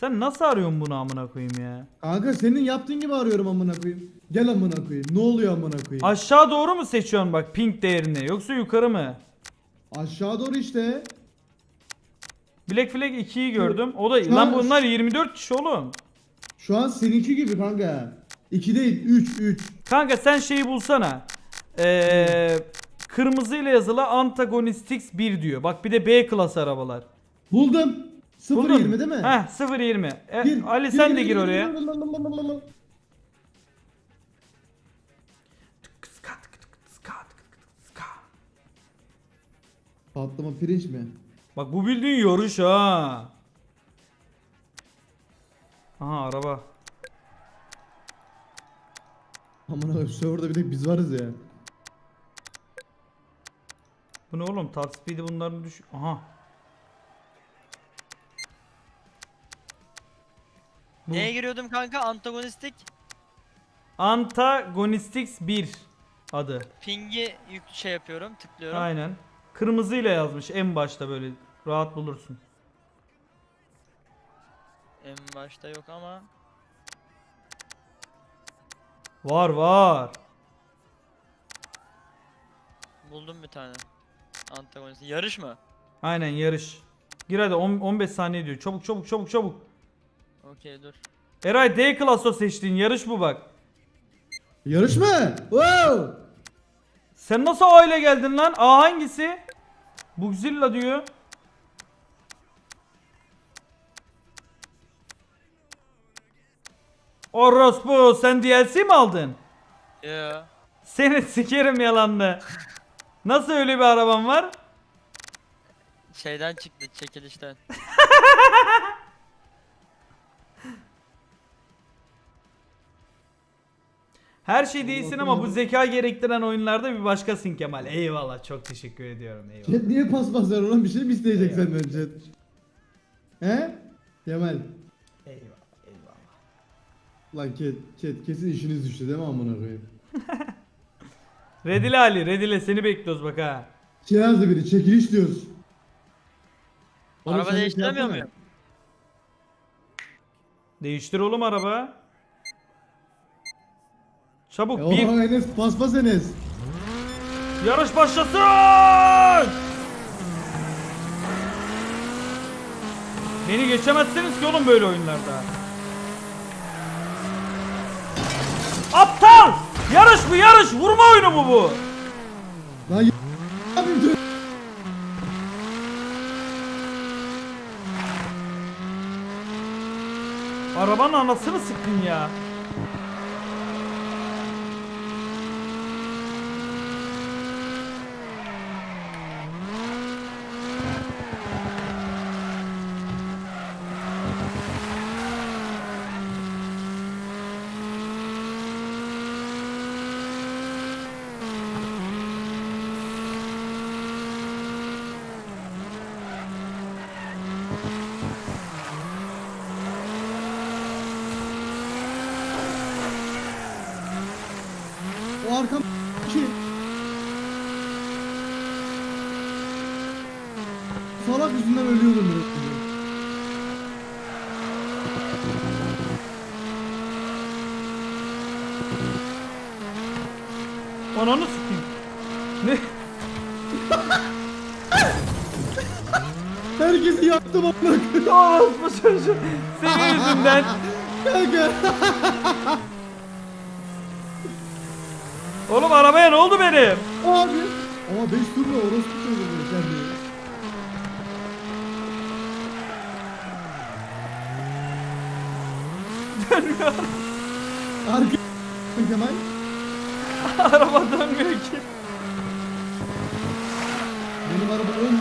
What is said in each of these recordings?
Sen nasıl arıyorsun bunu amına koyayım ya? Kanka senin yaptığın gibi arıyorum amına koyayım. Gel amına koyayım. Ne oluyor amına koyayım? Aşağı doğru mu seçiyorsun bak ping değerini yoksa yukarı mı? Aşağı doğru işte. Black Flag 2'yi gördüm. O da Şu lan an- bunlar 24 kişi oğlum. Şu an seninki gibi kanka. 2 değil 3 3. Kanka sen şeyi bulsana. Ee, kırmızı ile yazılı Antagonistics 1 diyor. Bak bir de B klas arabalar. Buldum. 0 Buldun 20 mu? değil mi? Heh 020. E, Gir, Ali sen de gir, gir gir, oraya. gir, gir, gir. Patlama pirinç mi? Bak bu bildiğin yarış ha. Aha araba. Amına koyayım serverda bir tek biz varız ya. Bu ne oğlum? Top speed'i bunların düş... Aha. Bu- Neye giriyordum kanka? Antagonistik Antagonistics 1 adı. pingi yük şey yapıyorum, tıklıyorum. Aynen. Kırmızı ile yazmış en başta böyle rahat bulursun. En başta yok ama. Var var. Buldum bir tane. Antagonistik. Yarış mı? Aynen yarış. Gir hadi on- 15 saniye diyor. Çabuk çabuk çabuk çabuk. Okey dur. Eray D klaso seçtiğin yarış bu bak. Yarış mı? Wow! Sen nasıl A ile geldin lan? A hangisi? Bugzilla diyor. Orospu sen DLC mi aldın? Ya. Seni sikerim yalanlı. Nasıl öyle bir araban var? Şeyden çıktı, çekilişten. Her şey değilsin ama bu zeka gerektiren oyunlarda bir başkasın Kemal. Eyvallah çok teşekkür ediyorum eyvallah. Chat niye paspas ver olan bir şey mi isteyecek senden chat? He? Kemal. Eyvallah eyvallah. Lan chat, chat kesin işiniz düştü değil mi amına koyayım? Redile Ali Redile seni bekliyoruz bak ha. Şey yazdı biri çekiliş diyoruz. Oğlum Araba sen şey değiştiremiyor yapsana. muyum? Değiştir oğlum araba. Çabuk E, bir Oha Enes paspas Enes. yarış başlasın. Beni geçemezsiniz ki oğlum böyle oyunlarda. Aptal! Yarış bu yarış vurma oyunu mu bu? Lan y- abim dur. Arabanın anasını sıktın ya. O arkam ki. Salak yüzünden ölüyordum ben. Ananı sıkayım. Ne? Herkesi yaktım amına. Orospu çocuğu. Senin yüzünden. Kanka. Oğlum arabaya ne oldu benim? Abi. Ama 5 turla orospu çocuğu kendini. Arka Kemal. Araba dönmüyor ki. Benim araba ön.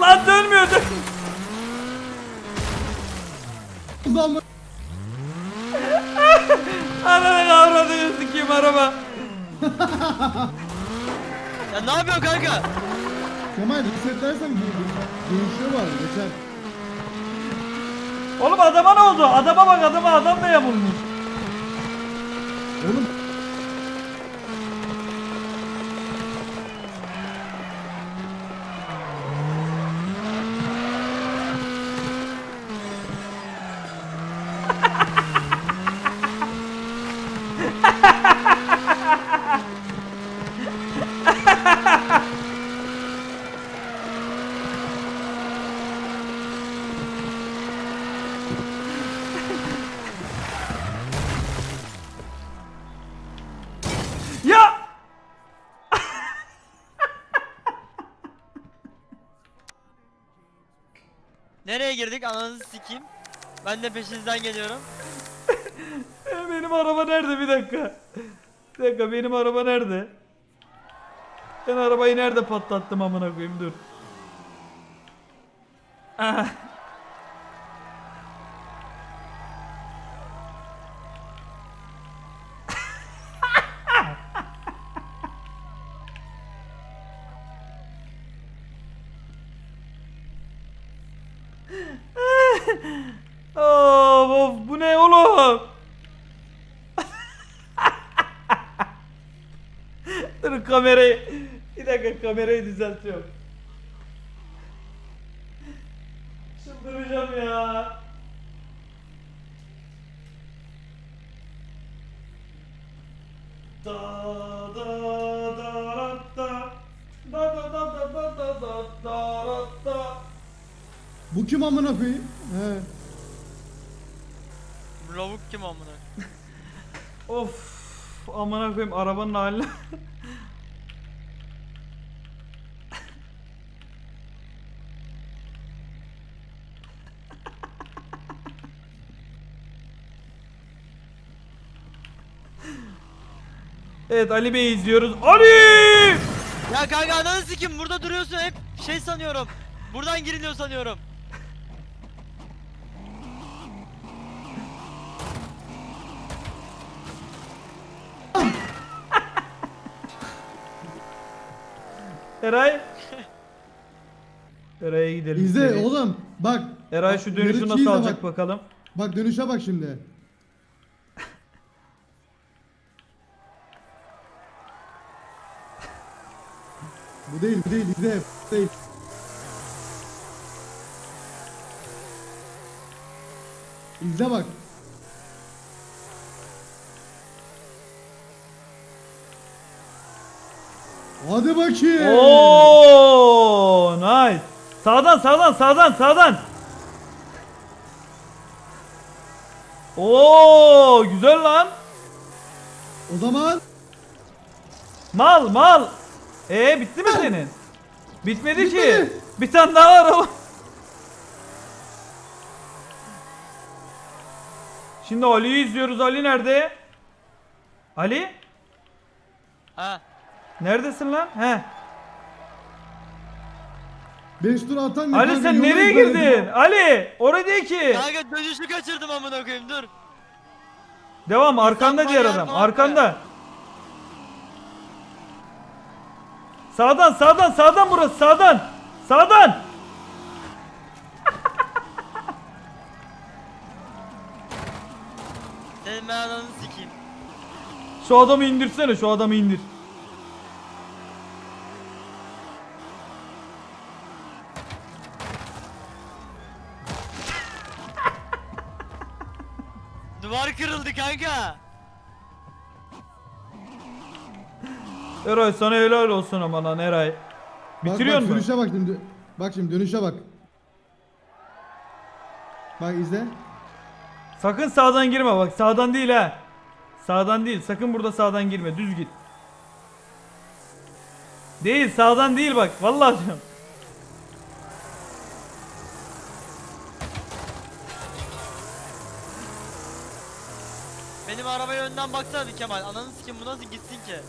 Lan dönmüyor dön. Uzanma. Ananı avradını sikeyim araba. Ya ne yapıyorsun kanka? Kemal resetlersen değişiyor var geçer. Oğlum adama ne oldu? Adama bak adama adam da yamulmuş. Oğlum Nereye girdik ananızı sikeyim. Ben de peşinizden geliyorum. Benim araba nerede bir dakika. Bir dakika benim araba nerede? Ben arabayı nerede patlattım amına koyayım dur. Ah. Of of bu ne oğlum? Dur kamerayı bir dakika kamerayı düzeltiyorum. Çıldıracağım ya. Da da Bu kim amına koyayım? He. Bu lavuk kim amına? Of amına koyayım arabanın haline. Evet Ali Bey izliyoruz. Ali! Ya kanka ananı sikeyim burada duruyorsun hep şey sanıyorum. Buradan giriliyor sanıyorum. Eray. Eray'a gidelim. İzle seri. oğlum. Bak. Eray şu dönüşü nasıl alacak bak. bakalım. Bak dönüşe bak şimdi. bu değil, bu değil, izle. Bu değil. İzle bak. Hadi bakayım. Oo, nice. Sağdan sağdan sağdan sağdan. Oo, güzel lan. O zaman Mal mal. E bitti mi senin? Bitmedi ki. Bitmedi. Bir tane daha var ama. Şimdi Ali'yi izliyoruz. Ali nerede? Ali? Ha. Neredesin lan? He. 5 tur atan ne Ali sen nereye girdin? Ali, oraya değil ki. Kanka dönüşü kaçırdım amına koyayım dur. Devam arkanda diğer adam. Arkanda. Sağdan sağdan sağdan burası sağdan. Sağdan. Senin ben ananı sikeyim. Şu adamı indirsene şu adamı indir. Eray sana helal olsun ama lan Eray. Bitiriyor bak, musun? Dönüşe bak şimdi. Bak şimdi dönüşe bak. Bak izle. Sakın sağdan girme bak sağdan değil ha. Sağdan değil sakın burada sağdan girme düz git. Değil sağdan değil bak vallahi diyorum. Benim arabaya önden baksana bir Kemal. Ananı sikeyim bu nasıl gitsin ki?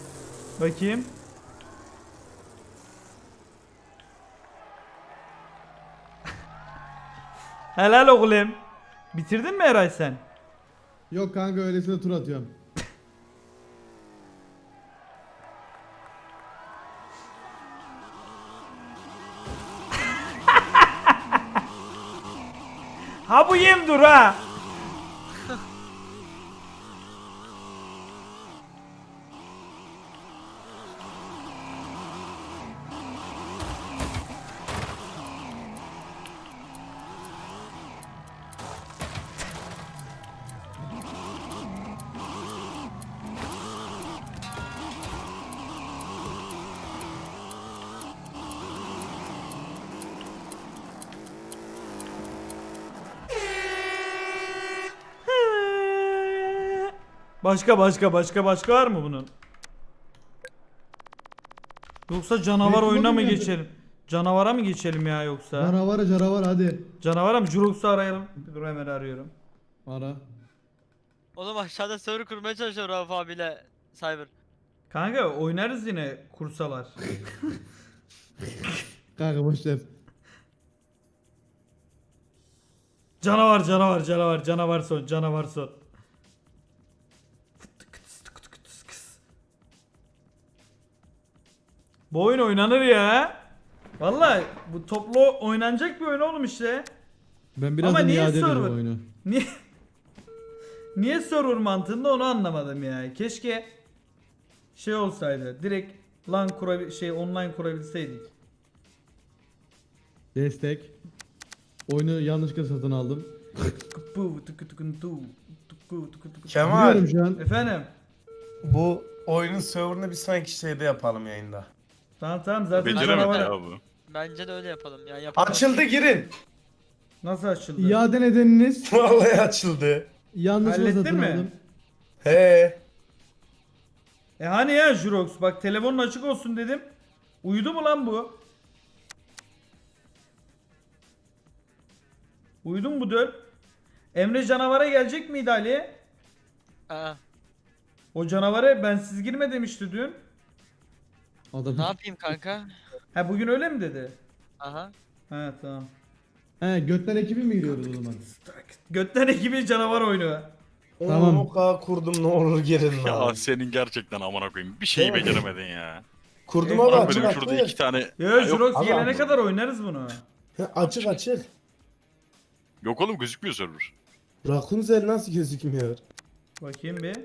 Bakayım. Helal oğlum. Bitirdin mi Eray sen? Yok kanka öylesine tur atıyorum. Ha bu yem dur ha. Başka başka başka başka var mı bunun? Yoksa canavar Bekle oyuna mı bakayım. geçelim? Canavara mı geçelim ya yoksa? Canavar canavar hadi. Canavara mı? Jurox'u arayalım. Dur hemen arıyorum. Ara. Oğlum aşağıda server kurmaya çalışıyor Rauf abiyle Cyber. Kanka oynarız yine kursalar. Kanka boş ver. Canavar canavar canavar canavar son canavar son. Bu oyun oynanır ya. Vallahi bu toplu oynanacak bir oyun oğlum işte. Ben birazdan Ama niye iade ederim server? oyunu. Niye Niye server mantığında onu anlamadım ya. Keşke şey olsaydı. Direkt LAN kurabil şey online kurabilseydik. Destek. Oyunu yanlışlıkla satın aldım. Tıkı tıkı tıkı tıkı tıkı tıkı tıkı. Kemal Biliyorum şu an. Efendim. bu oyunun serverını bir sonraki şeyde yapalım yayında. Tamam tamam zaten Beceremedi canavar ya bu. Bence de öyle yapalım ya. Yapalım. Açıldı girin. nasıl açıldı? İade nedeniniz Vallahi açıldı. yanlışlıkla Hallettin satın mi? aldım. He. E hani ya Jurox bak telefonun açık olsun dedim. Uyudu mu lan bu? Uyudu mu bu döl? Emre canavara gelecek miydi Ali? Aa, O canavara ben siz girme demişti dün. Adam. ne yapayım kanka? Ha bugün öyle mi dedi? Aha. Ha tamam. He götten ekibi mi giriyoruz o zaman? Götten ekibi canavar oyunu. Tamam. Tamam. O kadar kurdum ne olur lan. Ya senin gerçekten amına koyayım. Bir şeyi Değil mi? beceremedin ya. Kurdum Bak ama Bak açık benim şurada iki tane... Ya yok, Jurox abi, gelene abi. kadar oynarız bunu. Ha, Açık açık. yok oğlum gözükmüyor server. Rapunzel nasıl gözükmüyor? Bakayım bir.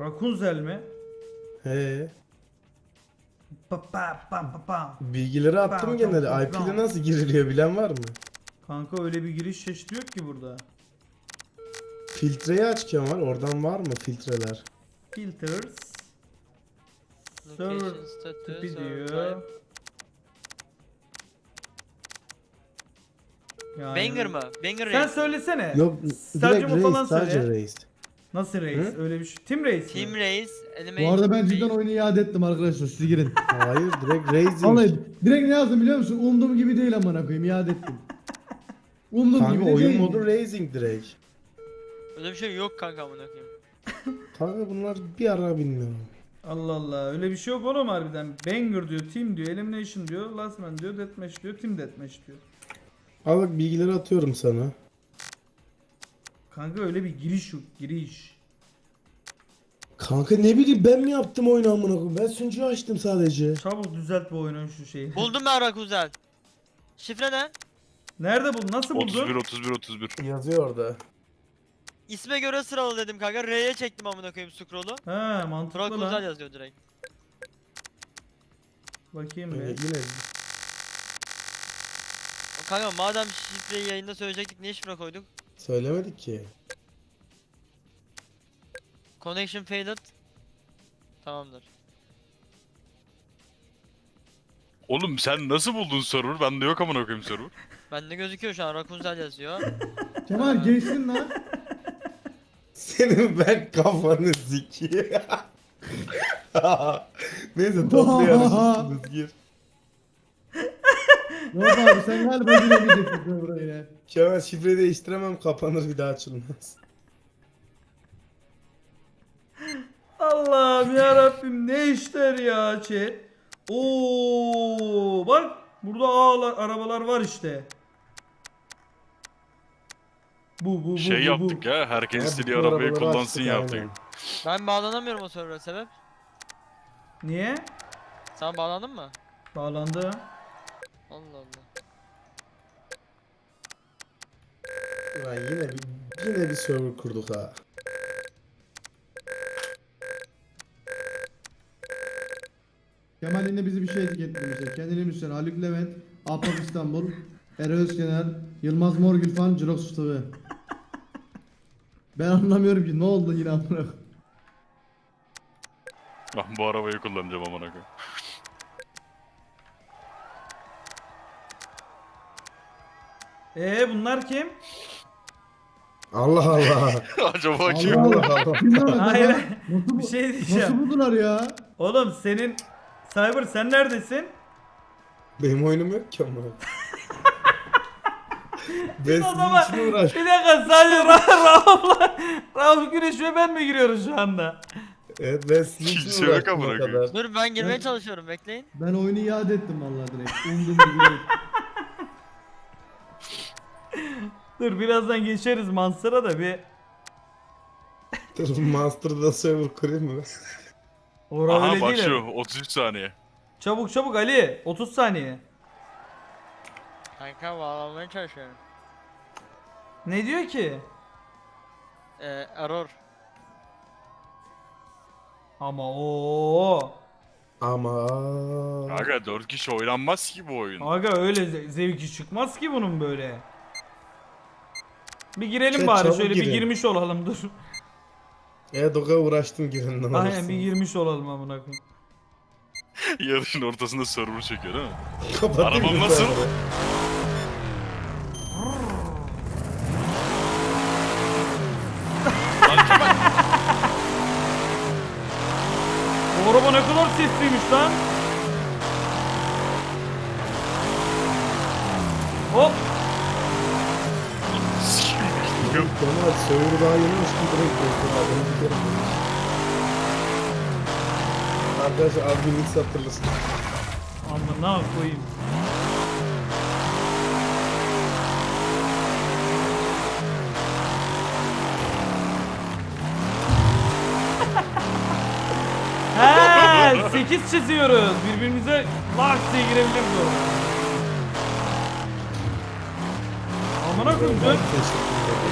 Rakunzel mi? He. Pa pa pam pa pam. Bilgileri attım Tamam, gene tamam, de. IP tamam. ile nasıl giriliyor bilen var mı? Kanka öyle bir giriş çeşidi yok ki burada. Filtreyi aç Kemal. Oradan var mı filtreler? Filters. Server Location status. tipi server diyor. type. Yani- Banger mı? Banger Sen söylesene. Yok Stadyumu direkt falan reis sadece söyle. reis. Nasıl reis? Hı? Öyle bir şey. Tim reis Team mi? Reis. Bu Animation arada ben cidden Reis. oyunu iade ettim arkadaşlar siz girin. Hayır direkt reis. Vallahi direkt ne yazdım biliyor musun? Umduğum gibi değil amına koyayım iade ettim. Umduğum gibi Kanka de oyun değil. modu raising direkt. Öyle bir şey yok kanka amına koyayım. Kanka bunlar bir ara bilmiyorum. Allah Allah. Öyle bir şey yok oğlum harbiden. Banger diyor, team diyor, elimination diyor, last man diyor, deathmatch diyor, team deathmatch diyor. Al bak bilgileri atıyorum sana. Kanka öyle bir giriş yok, giriş. Kanka ne bileyim ben mi yaptım oyunu amına koyayım? Ben sunucuyu açtım sadece. Çabuk düzelt bu oyunun şu şeyi. Buldum ben Rakuzel. Şifre ne? Nerede buldun? Nasıl buldun? 31 31 31. Yazıyor orada. İsme göre sıralı dedim kanka. R'ye çektim amına koyayım scroll'u. Ha mantıklı Rakuzel lan. yazıyor direkt. Bakayım Ee, bir. yine Kanka madem şifreyi yayında söyleyecektik niye şifre koyduk? Söylemedik ki. Connection failed. Tamamdır. Oğlum sen nasıl buldun server? Bende yok amına koyayım server. Bende gözüküyor şu an Rakunzel yazıyor. Kemal geçsin lan. Senin ben kafanı sikeyim. Neyse tatlı yarışırsınız gir. Yok abi sen galiba giremeyeceksin buraya ya. Kemal şifre değiştiremem kapanır bir daha açılmaz. Allah'ım ya Rabbim ne işler ya chat. Oo bak burada ağlar, arabalar var işte. Bu bu bu Şey bu, yaptık bu. ya. Herkes Ya istediği arabayı arabaları kullansın açtık, yaptık. aynen. Ben bağlanamıyorum o server'a sebep. Niye? Sen bağlandın mı? Bağlandı. Allah Allah. Ulan yine bir, yine bir server kurduk ha. Kemal yine bizi bir şey etiketlemişler. Kendini Müslüman, Haluk Levent, Ahbap İstanbul, Ere Özkener, Yılmaz Morgülfan, Jirox Fıtığı. Ben anlamıyorum ki ne oldu yine amına. Ben bu arabayı kullanacağım amına koyayım. Ee bunlar kim? Allah Allah. Acaba kim? Allah Allah? Hayır. Nasıl, bu- Bir şey nasıl diyeceğim. buldular ya? Oğlum senin Cyber sen neredesin? Benim oyunum yok ki ama. ben O zaman sizin için bir uğraştım. dakika sadece Ra- Rauf'la Rauf Güneş ve ben mi giriyoruz şu anda? Evet ben sizin için Kimse yok uğraştım o kadar. Dur ben girmeye çalışıyorum bekleyin. Ben oyunu iade ettim vallahi direkt. Umduğum gibi değil. Dur birazdan geçeriz Mansır'a da bir Dur Master'da server kurayım mı? Ora Aha öyle değil. başlıyor 33 saniye. Çabuk çabuk Ali 30 saniye. Kanka bağlanmaya çalışıyorum. Ne diyor ki? Ee, error. Ama o Ama Aga 4 kişi oynanmaz ki bu oyun. Aga öyle ze- zevki çıkmaz ki bunun böyle. Bir girelim Şey, bari çabuk şöyle bir girin. girmiş olalım dur. Evet o kadar uğraştım girinden Aynen bir girmiş olalım amına koyayım. Yarışın ortasında server çekiyor değil mi? Arabam nasıl? Bu araba ne kadar sesliymiş lan. Hop. Sikim bilmiyorum. Kemal server daha yenimiş ki direkt bozdum adamı bir kere. Arkadaşlar adminlik hatırlasın. Amına koyayım. He, 8 çiziyoruz. Birbirimize lak diye girebiliriz orada. Amına koyayım.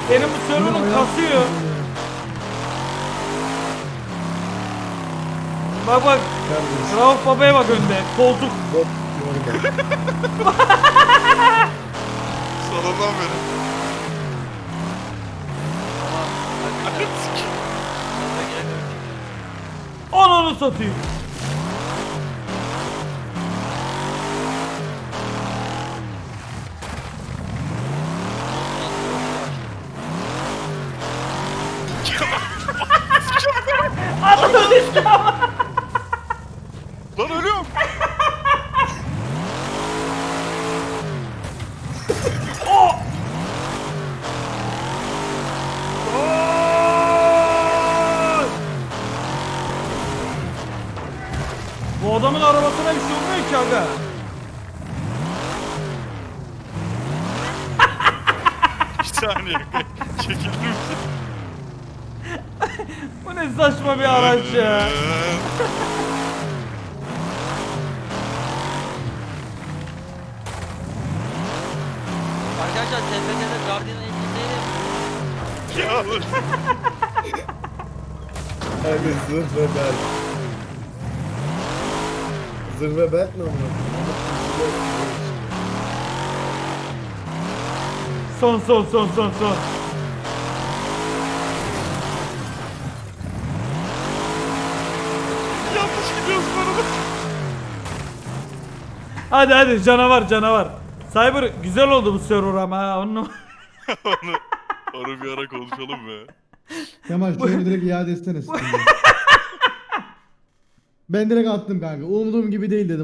Senin bu server'ın kasıyor. Bak bak. Rauf babaya bak önde. Koltuk. Salondan beri. Ananı satayım. Hadi zırh ve bel. Zırh ve bel ne amına? Son son son son son. Yanlış gidiyoruz bu arada. Hadi hadi canavar canavar. Cyber güzel oldu bu server ama ha. Onu... onu, onu bir ara konuşalım be. Kemal oyunu direkt iade etsene ben direkt attım kanka. Umduğum gibi değil dedim.